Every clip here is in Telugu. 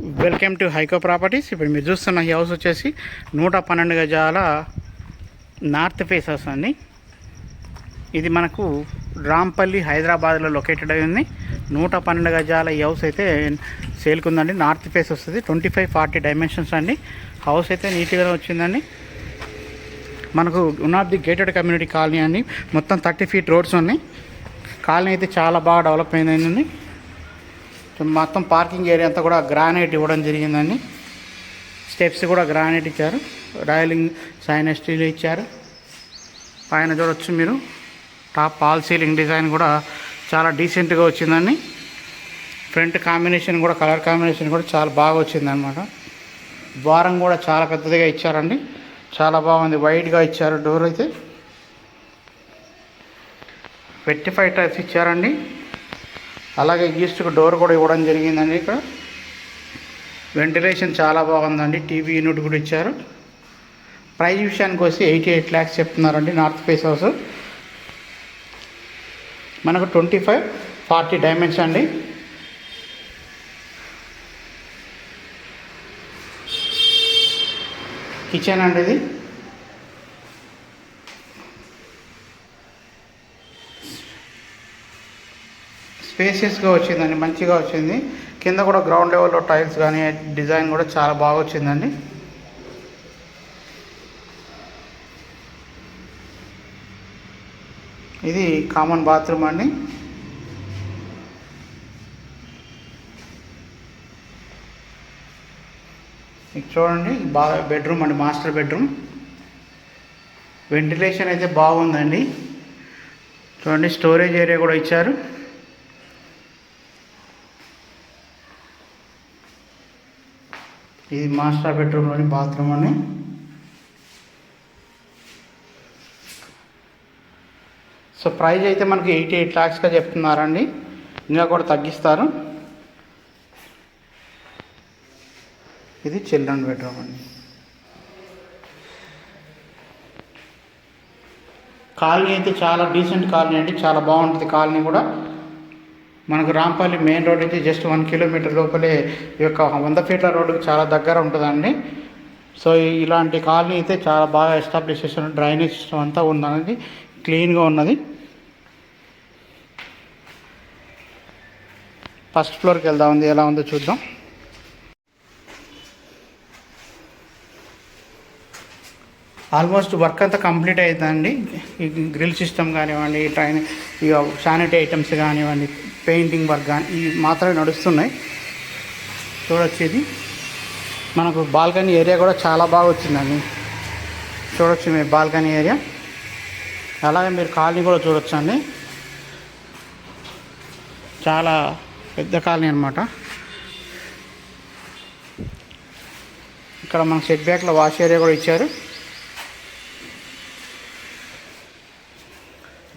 Welcome to హైకో properties. ఇప్పుడు మీరు చూస్తున్న ఈ హౌస్ వచ్చేసి నూట పన్నెండు గజాల నార్త్ ఫేస్ హౌస్ అండి. ఇది మనకు రాంపల్లి హైదరాబాద్లో లొకేటెడ్ అయి ఉంది. నూట పన్నెండు గజాల ఈ హౌస్ అయితే సేల్కి ఉందండి నార్త్ ఫేస్ వస్తుంది. ట్వంటీ ఫైవ్ ఫార్టీ డైమెన్షన్స్ అండి. హౌస్ అయితే నీట్గా వచ్చిందండి. మనకు one of the gated community colony అండి. మొత్తం థర్టీ ఫీట్ రోడ్స్ ఉన్నాయి. కాలనీ అయితే చాలా బాగా డెవలప్ అయిందండి. మొత్తం పార్కింగ్ ఏరియా అంతా కూడా గ్రానైట్ ఇవ్వడం జరిగిందండి. స్టెప్స్ కూడా గ్రానైట్ ఇచ్చారు. రాయలింగ్ సైన్ స్టీల్ ఇచ్చారు. పైన చూడొచ్చు మీరు. టాప్ పాల్ సీలింగ్ డిజైన్ కూడా చాలా డీసెంట్గా వచ్చిందండి. ఫ్రంట్ కాంబినేషన్ కూడా కలర్ కాంబినేషన్ కూడా చాలా బాగా వచ్చిందనమాట ద్వారం కూడా చాలా పెద్దదిగా ఇచ్చారండి. చాలా బాగుంది. వైడ్గా ఇచ్చారు. డోర్ అయితే. వెట్టిఫై టైప్స్ ఇచ్చారండి. అలాగే ఈస్ట్కు డోర్ కూడా ఇవ్వడం జరిగిందండి ఇక్కడ. వెంటిలేషన్ చాలా బాగుందండి. టీవీ యూనిట్ కూడా ఇచ్చారు. ప్రైజ్ విషయానికి వస్తే ఎయిటీ ఎయిట్ ల్యాక్స్ చెప్తున్నారండి నార్త్ ఫేస్ హౌస్. మనకు ట్వంటీ ఫైవ్ ఫార్టీ డైమండ్స్ అండి. కిచెన్ అండి ఇది. స్పేసియస్గా వచ్చిందండి మంచిగా వచ్చింది. కింద కూడా గ్రౌండ్ లెవెల్లో టైల్స్ కానీ డిజైన్ కూడా చాలా బాగా వచ్చిందండి. ఇది కామన్ బాత్రూమ్ అండి. చూడండి బాగా బెడ్రూమ్ అండి మాస్టర్ బెడ్రూమ్ వెంటిలేషన్ అయితే బాగుందండి. చూడండి స్టోరేజ్ ఏరియా కూడా ఇచ్చారు. ఇది మాస్టర్ బెడ్రూమ్లోని బాత్రూమ్ అని సో ప్రైస్ అయితే మనకి ఎయిటీ ఎయిట్ ల్యాక్స్గా చెప్తున్నారండి. ఇంకా కూడా తగ్గిస్తారు. ఇది చిల్డ్రన్ బెడ్రూమ్ అండి. కాలనీ అయితే చాలా డీసెంట్ కాలనీ అండి. చాలా బాగుంటుంది కాలనీ కూడా. మనకు రాంపల్లి మెయిన్ రోడ్ అయితే జస్ట్ వన్ కిలోమీటర్ లోపలే ఈ యొక్క వంద ఫీట్ల రోడ్డుకు చాలా దగ్గర ఉంటుందండి. సో ఇలాంటి కాలనీ అయితే చాలా బాగా ఎస్టాబ్లిష్ చేసిన డ్రైనేజ్ సిస్టమ్ అంతా ఉందనేది క్లీన్గా ఉన్నది. ఫస్ట్ ఫ్లోర్కి వెళ్దాం. ఉంది ఎలా ఉందో చూద్దాం. ఆల్మోస్ట్ వర్క్ అంతా కంప్లీట్ అవుతుందండి ఈ గ్రిల్ సిస్టమ్ కానివ్వండి ట్రైన్ ఇక శానిటరీ ఐటమ్స్ కానివ్వండి పెయింటింగ్ వర్క్ కానీ ఇవి మాత్రమే నడుస్తున్నాయి. చూడొచ్చు ఇది మనకు బాల్కనీ ఏరియా కూడా చాలా బాగా వచ్చిందండి. చూడొచ్చు మీ బాల్కనీ ఏరియా. అలాగే మీరు కాలనీ కూడా చూడొచ్చు అండి. చాలా పెద్ద కాలనీ అనమాట ఇక్కడ మనకు సెట్ బ్యాక్లో వాష్ ఏరియా కూడా ఇచ్చారు.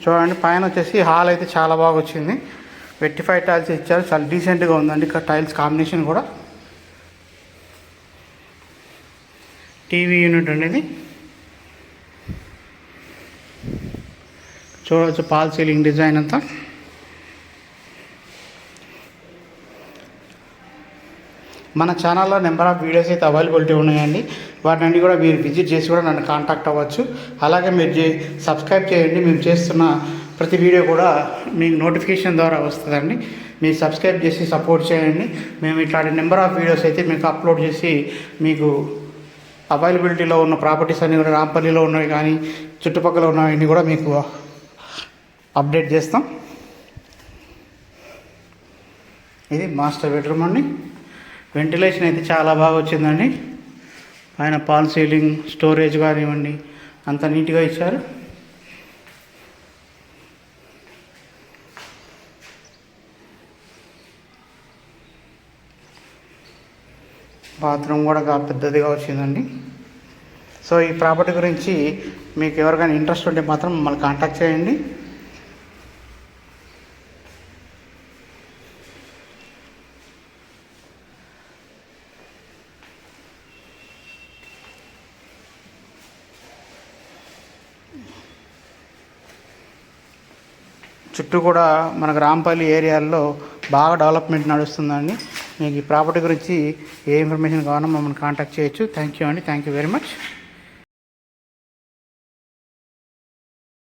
చూడండి పైన వచ్చేసి హాల్ అయితే చాలా బాగా వచ్చింది. వెట్టిఫై టైల్స్ ఇచ్చారు. చాలా డీసెంట్గా ఉందండి. ఇక్కడ టైల్స్ కాంబినేషన్ కూడా. టీవీ యూనిట్ అనేది చూడవచ్చు పాల్ సీలింగ్ డిజైన్ అంతా. మన ఛానల్లో నెంబర్ ఆఫ్ వీడియోస్ అయితే అవైలబిలిటీ ఉన్నాయండి. వాటిని కూడా మీరు విజిట్ చేసి కూడా నన్ను కాంటాక్ట్ అవ్వచ్చు. అలాగే మీరు సబ్స్క్రైబ్ చేయండి. మేము చేస్తున్న ప్రతి వీడియో కూడా మీకు నోటిఫికేషన్ ద్వారా వస్తుందండి. మీరు సబ్స్క్రైబ్ చేసి సపోర్ట్ చేయండి. మేము ఇట్లాంటి నెంబర్ ఆఫ్ వీడియోస్ అయితే మీకు అప్లోడ్ చేసి మీకు అవైలబిలిటీలో ఉన్న ప్రాపర్టీస్ అన్నీ కూడా రాంపల్లిలో ఉన్నవి కానీ చుట్టుపక్కల ఉన్నవన్నీ కూడా మీకు అప్డేట్ చేస్తాం. ఇది మాస్టర్ బెడ్రూమ్ అండి. వెంటిలేషన్ అయితే చాలా బాగా వచ్చిందండి. పైన పాల్ సీలింగ్ స్టోరేజ్ కానివ్వండి అంత నీట్గా ఇచ్చారు. బాత్రూమ్ కూడా పెద్దదిగా వచ్చిందండి సో ఈ ప్రాపర్టీ గురించి మీకు ఎవరికైనా ఇంట్రెస్ట్ ఉంటే మాత్రం మమ్మల్ని కాంటాక్ట్ చేయండి. చుట్టూ కూడా మనకు రాంపల్లి ఏరియాల్లో బాగా డెవలప్మెంట్ నడుస్తుందండి. మీకు ఈ ప్రాపర్టీ గురించి ఏ ఇన్ఫర్మేషన్ కావాలో మమ్మల్ని కాంటాక్ట్ చేయొచ్చు. థ్యాంక్ యూ అండి. Thank you very much